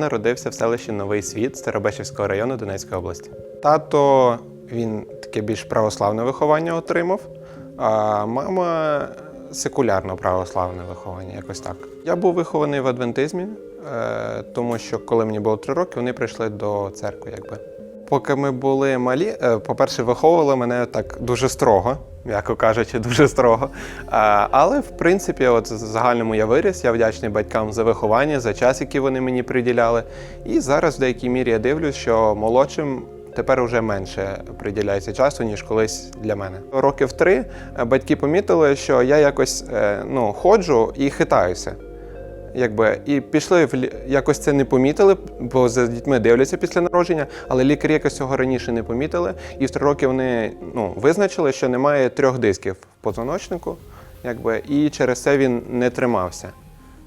Народився в селищі Новий Світ Старобечівського району Донецької області. Тато він таке більш православне виховання отримав, а мама секулярно православне виховання, якось так. Я був вихований в адвентизмі, е, тому що коли мені було три роки, вони прийшли до церкви, якби. Поки ми були малі, е, по-перше, виховували мене так дуже строго, м'яко кажучи, дуже строго. Але в принципі, от в загальному я виріс. Я вдячний батькам за виховання, за час, який вони мені приділяли. І зараз в деякій мірі я дивлюсь, що молодшим. Тепер уже менше приділяється часу, ніж колись для мене. Років три е, батьки помітили, що я якось е, ну, ходжу і хитаюся. Якби і пішли в якось це не помітили, бо за дітьми дивляться після народження, але лікарі якось цього раніше не помітили. І в три роки вони ну, визначили, що немає трьох дисків в позвоночнику, якби, і через це він не тримався.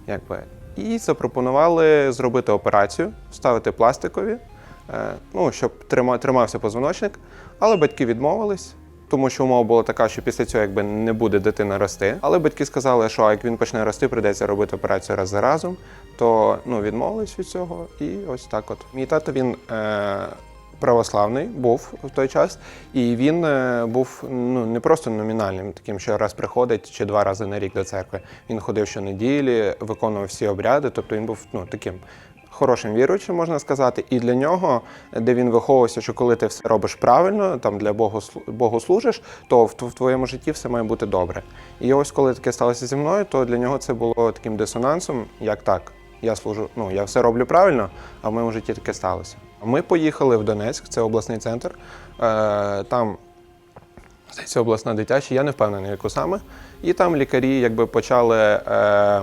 Якби. І запропонували зробити операцію, вставити пластикові, е, ну, щоб трима- тримався позвоночник, але батьки відмовились. Тому що умова була така, що після цього якби не буде дитина рости. Але батьки сказали, що як він почне рости, прийдеться робити операцію раз за разом. То ну, відмовились від цього. І ось так от. Мій тато він е, православний був в той час, і він е, був ну, не просто номінальним, таким, що раз приходить чи два рази на рік до церкви. Він ходив щонеділі, виконував всі обряди, тобто він був ну, таким хорошим віруючим, можна сказати, і для нього, де він виховувався, що коли ти все робиш правильно, там для Богу, Богу служиш, то в, твоєму житті все має бути добре. І ось коли таке сталося зі мною, то для нього це було таким дисонансом, як так. Я служу, ну я все роблю правильно, а в моєму житті таке сталося. Ми поїхали в Донецьк, це обласний центр. Е, там здається, обласна дитяча, я не впевнений, яку саме. І там лікарі якби почали е,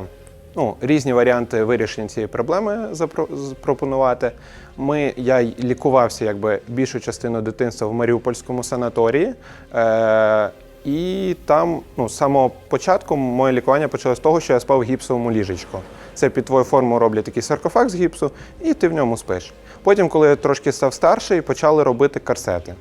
ну, різні варіанти вирішення цієї проблеми запропонувати. Ми, я лікувався якби більшу частину дитинства в Маріупольському санаторії. Е, і там, ну, з самого початку моє лікування почалося з того, що я спав в гіпсовому ліжечку. Це під твою форму роблять такий саркофаг з гіпсу, і ти в ньому спиш. Потім, коли я трошки став старший, почали робити корсети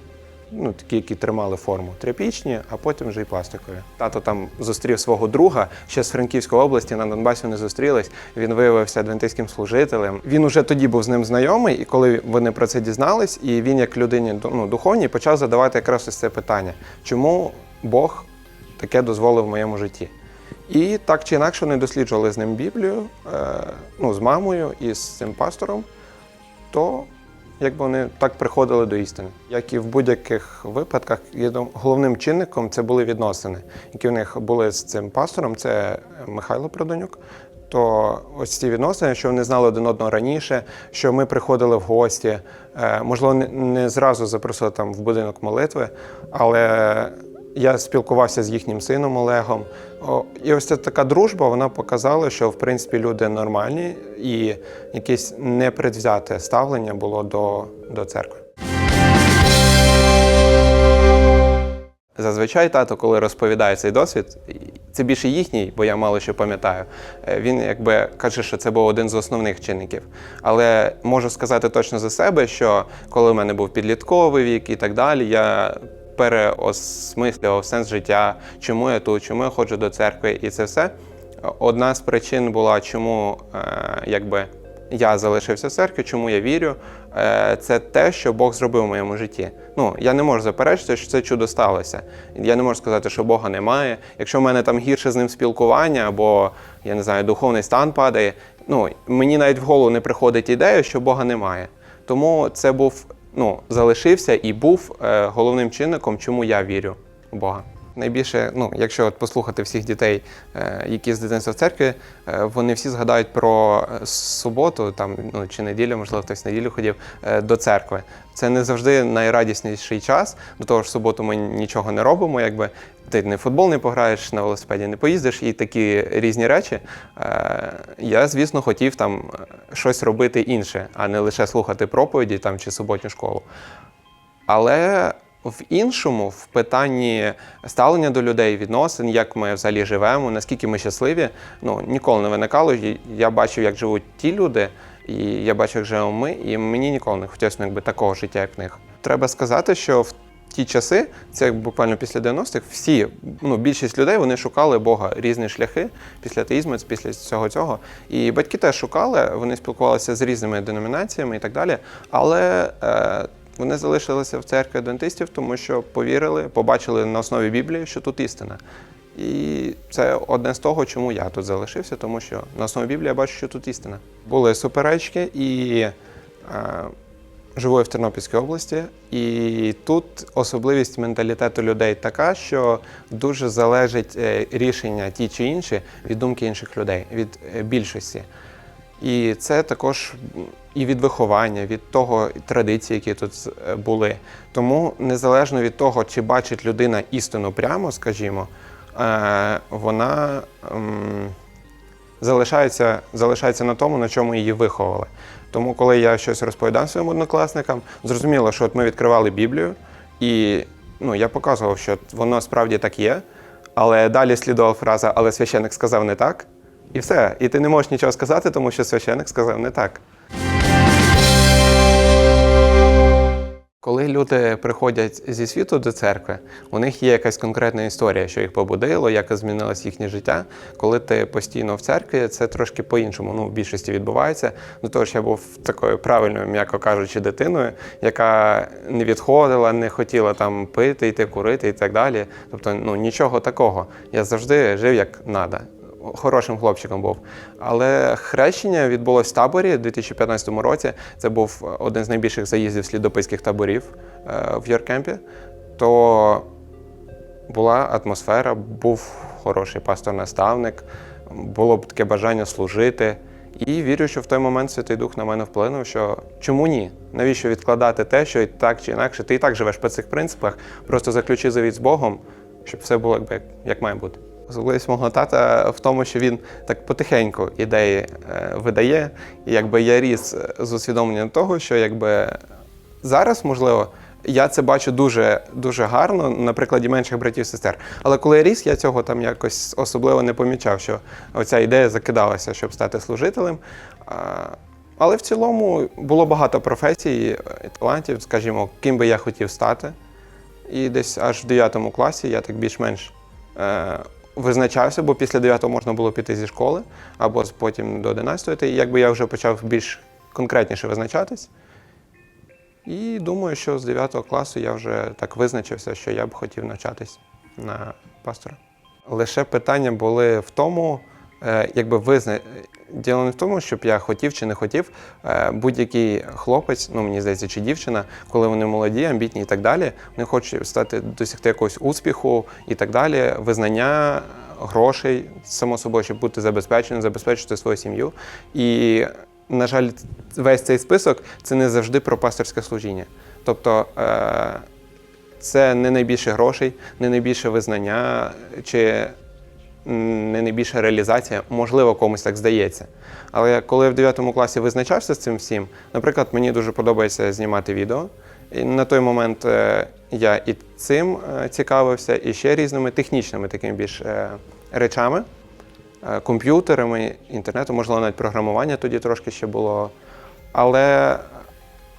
ну, такі, які тримали форму тряпічні, а потім вже й пластикові. Тато там зустрів свого друга ще з Франківської області, на Донбасі вони зустрілись. Він виявився адвентистським служителем. Він уже тоді був з ним знайомий, і коли вони про це дізнались, і він, як людині ну, духовній, почав задавати якраз ось це питання: чому Бог таке дозволив в моєму житті? І так чи інакше вони досліджували з ним Біблію, е, ну, з мамою і з цим пастором, то якби вони так приходили до істини. Як і в будь-яких випадках, головним чинником це були відносини, які в них були з цим пастором, це Михайло Продонюк. То ось ці відносини, що вони знали один одного раніше, що ми приходили в гості, е, можливо, не зразу запросили там в будинок молитви, але я спілкувався з їхнім сином Олегом. І ось ця така дружба вона показала, що в принципі люди нормальні і якесь непредвзяте ставлення було до, до церкви. Зазвичай тато, коли розповідає цей досвід, це більше їхній, бо я мало що пам'ятаю. е, Він якби каже, що це був один з основних чинників. Але можу сказати точно за себе, що коли в мене був підлітковий вік і так далі, я переосмислював сенс життя, чому я тут, чому я ходжу до церкви, і це все. Одна з причин була, чому е, якби я залишився в церкві, чому я вірю, е, це те, що Бог зробив в моєму житті. Ну, я не можу заперечити, що це чудо сталося. Я не можу сказати, що Бога немає. Якщо в мене там гірше з ним спілкування, або я не знаю, духовний стан падає, ну мені навіть в голову не приходить ідея, що Бога немає. Тому це був, ну, залишився і був е, головним чинником, чому я вірю в Бога. Найбільше, ну, якщо от послухати всіх дітей, е, які з дитинства в церкві, е, вони всі згадають про е, суботу, там ну чи неділю, можливо, хтось неділю ходив е, до церкви. Це не завжди найрадісніший час. До того ж, суботу ми нічого не робимо. Якби ти не футбол не пограєш, на велосипеді не поїздиш, і такі різні речі. Я, звісно, хотів там щось робити інше, а не лише слухати проповіді там чи суботню школу. Але в іншому, в питанні ставлення до людей, відносин, як ми взагалі живемо, наскільки ми щасливі, ну ніколи не виникало. Я бачив, як живуть ті люди, і я бачив, як живемо ми, і мені ніколи не хотілося ну, якби такого життя, як в них. Треба сказати, що в ті часи, це буквально після 90-х, всі, ну, більшість людей вони шукали Бога різні шляхи після атеїзму, після всього цього. І батьки теж шукали, вони спілкувалися з різними деномінаціями і так далі. Але е, вони залишилися в церкві адвентистів, тому що повірили, побачили на основі Біблії, що тут істина. І це одне з того, чому я тут залишився, тому що на основі Біблії я бачу, що тут істина. Були суперечки, і е, живу я в Тернопільській області, і тут особливість менталітету людей така, що дуже залежить е, рішення ті чи інші від думки інших людей, від е, більшості. І це також і від виховання, від того традицій, які тут е, були. Тому незалежно від того, чи бачить людина істину прямо, скажімо, е, вона залишається, залишається на тому, на чому її виховали. Тому, коли я щось розповідав своїм однокласникам, зрозуміло, що от ми відкривали Біблію, і ну, я показував, що воно справді так є. Але далі слідувала фраза Але священик сказав не так. І все. І ти не можеш нічого сказати, тому що священик сказав не так. Коли люди приходять зі світу до церкви, у них є якась конкретна історія, що їх побудило, як змінилось їхнє життя. Коли ти постійно в церкві, це трошки по-іншому. Ну, в більшості відбувається. До того ж, я був такою правильною, м'яко кажучи, дитиною, яка не відходила, не хотіла там пити, йти курити і так далі. Тобто, ну нічого такого. Я завжди жив як надо хорошим хлопчиком був. Але хрещення відбулось в таборі у 2015 році. Це був один з найбільших заїздів слідопитських таборів е, в Йоркемпі. То була атмосфера, був хороший пастор-наставник, було б таке бажання служити. І вірю, що в той момент Святий Дух на мене вплинув, що чому ні? Навіщо відкладати те, що і так чи інакше, ти і так живеш по цих принципах, просто заключи завіт з Богом, щоб все було якби як, як має бути. Особливість мого тата в тому, що він так потихеньку ідеї е, видає. І якби я ріс з усвідомленням того, що якби зараз, можливо, я це бачу дуже дуже гарно на прикладі менших братів і сестер. Але коли я ріс, я цього там якось особливо не помічав, що оця ідея закидалася, щоб стати служителем. Але в цілому було багато професій, і талантів, скажімо, ким би я хотів стати. І десь аж в 9 класі я так більш-менш. Визначався, бо після 9 можна було піти зі школи, або потім до 11 і якби я вже почав більш конкретніше визначатись. І думаю, що з 9 класу я вже так визначився, що я б хотів навчатись на пастора. Лише питання були в тому, якби визна... Діло не в тому, щоб я хотів чи не хотів. Е, Будь-який хлопець, ну мені здається, чи дівчина, коли вони молоді, амбітні і так далі, вони хочуть стати досягти якогось успіху і так далі, визнання грошей, само собою, щоб бути забезпеченим, забезпечити свою сім'ю. І, на жаль, весь цей список це не завжди про пасторське служіння. Тобто е, це не найбільше грошей, не найбільше визнання чи не найбільша реалізація, можливо, комусь так здається. Але коли я в 9 класі визначався з цим всім, наприклад, мені дуже подобається знімати відео. І на той момент е, я і цим е, цікавився, і ще різними технічними такими більш е, речами, комп'ютерами, інтернетом, можливо, навіть програмування тоді трошки ще було. Але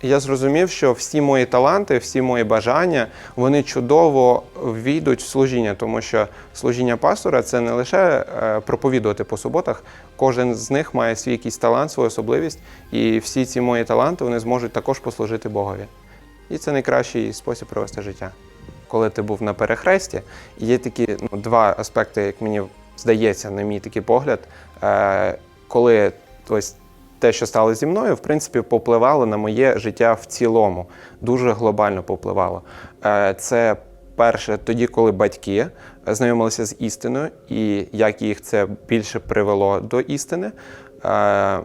я зрозумів, що всі мої таланти, всі мої бажання, вони чудово війдуть в служіння, тому що служіння пастора це не лише е, проповідувати по суботах. Кожен з них має свій якийсь талант, свою особливість, і всі ці мої таланти вони зможуть також послужити Богові. І це найкращий спосіб провести життя. Коли ти був на перехресті, є такі ну, два аспекти, як мені здається, на мій такий погляд, е, коли ось те, що стало зі мною, в принципі, попливало на моє життя в цілому, дуже глобально попливало. Е, Це перше, тоді, коли батьки знайомилися з істиною, і як їх це більше привело до істини. Е,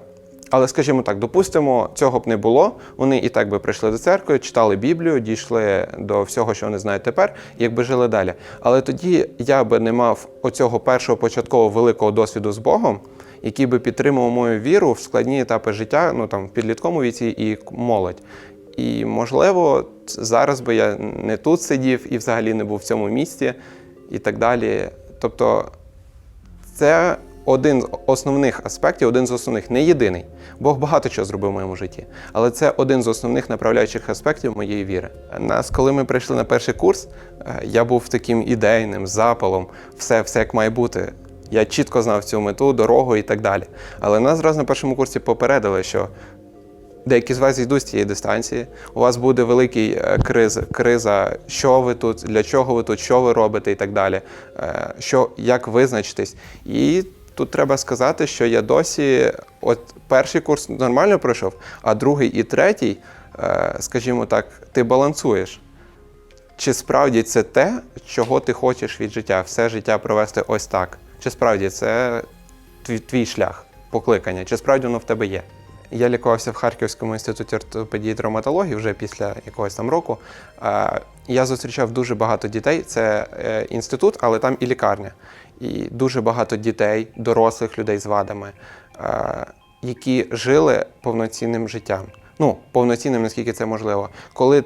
Але, скажімо так, допустимо, цього б не було. Вони і так би прийшли до церкви, читали Біблію, дійшли до всього, що вони знають тепер, якби жили далі. Але тоді я би не мав оцього першого початкового великого досвіду з Богом, який би підтримував мою віру в складні етапи життя, ну там в підлітковому віці і молодь. І можливо, зараз би я не тут сидів і взагалі не був в цьому місці, і так далі. Тобто, це один з основних аспектів, один з основних, не єдиний. Бог багато чого зробив в моєму житті, але це один з основних направляючих аспектів моєї віри. Нас, коли ми прийшли на перший курс, е, я був таким ідейним запалом, все, все як має бути. Я чітко знав цю мету, дорогу і так далі. Але нас зразу на першому курсі попередили, що деякі з вас йдуть з цієї дистанції. У вас буде великий е, криз, криза, що ви тут, для чого ви тут, що ви робите і так далі. Е, Що, як визначитись. І тут треба сказати, що я досі, от перший курс нормально пройшов, а другий і третій, е, скажімо так, ти балансуєш. Чи справді це те, чого ти хочеш від життя, все життя провести ось так? Чи справді це твій, твій шлях, покликання? Чи справді воно в тебе є? Я лікувався в Харківському інституті ортопедії і травматології вже після якогось там року. Я зустрічав дуже багато дітей. Це е, інститут, але там і лікарня. І дуже багато дітей, дорослих людей з вадами, які жили повноцінним життям. Ну, повноцінним, наскільки це можливо. Коли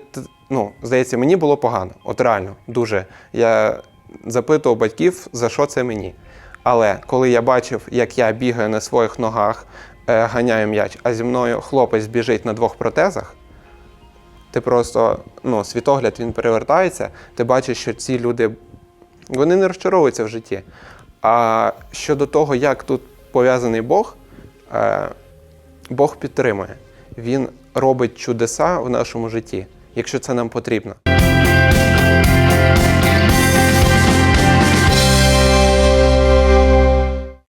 ну, здається, мені було погано, от реально, дуже. Я запитував батьків, за що це мені. Але коли я бачив, як я бігаю на своїх ногах, е, ганяю м'яч, а зі мною хлопець біжить на двох протезах, ти просто ну, світогляд він перевертається, ти бачиш, що ці люди вони не розчаровуються в житті. А щодо того, як тут пов'язаний Бог, е, Бог підтримує. Він робить чудеса в нашому житті, якщо це нам потрібно.